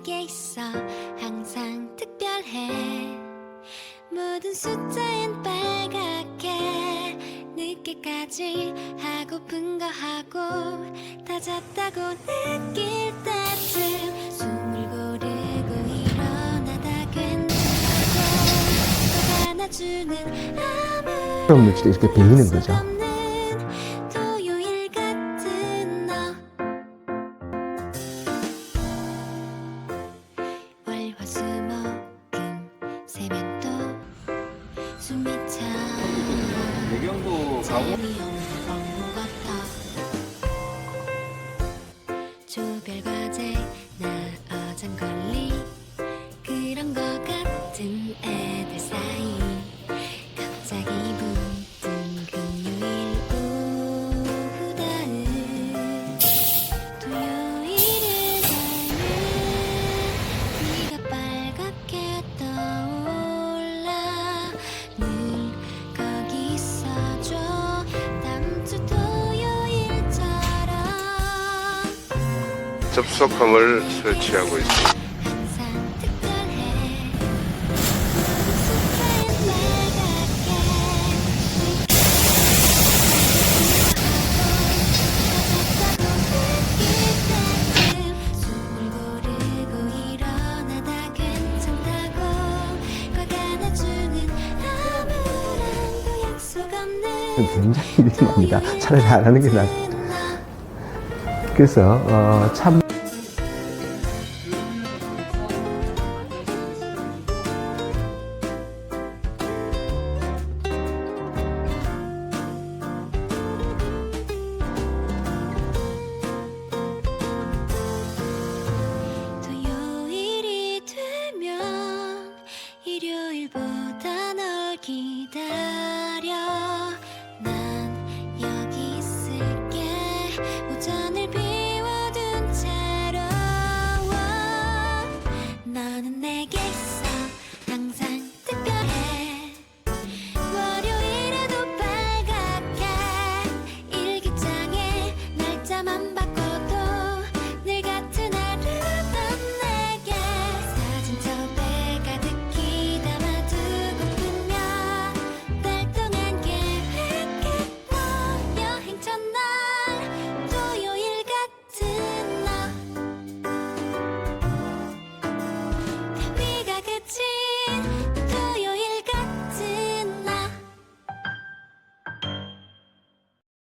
내게 있어 항상 특별해 모든 숫자엔 빨갛게 늦게까지 하고픈 거 하고 다 잤다고 느낄 때쯤 숨을 고르고 일어나다 괜찮다고 또 안아주는 아무 그런 물질이 이렇게 베이는 거죠. 배경도 가고. 조별과제 나 어장걸리. 그런 거 같은 애 접속함을 설치하고 있습니다. 굉장히 민망합니다. 차라리 안 하는 게 나아. 그래서 어, 참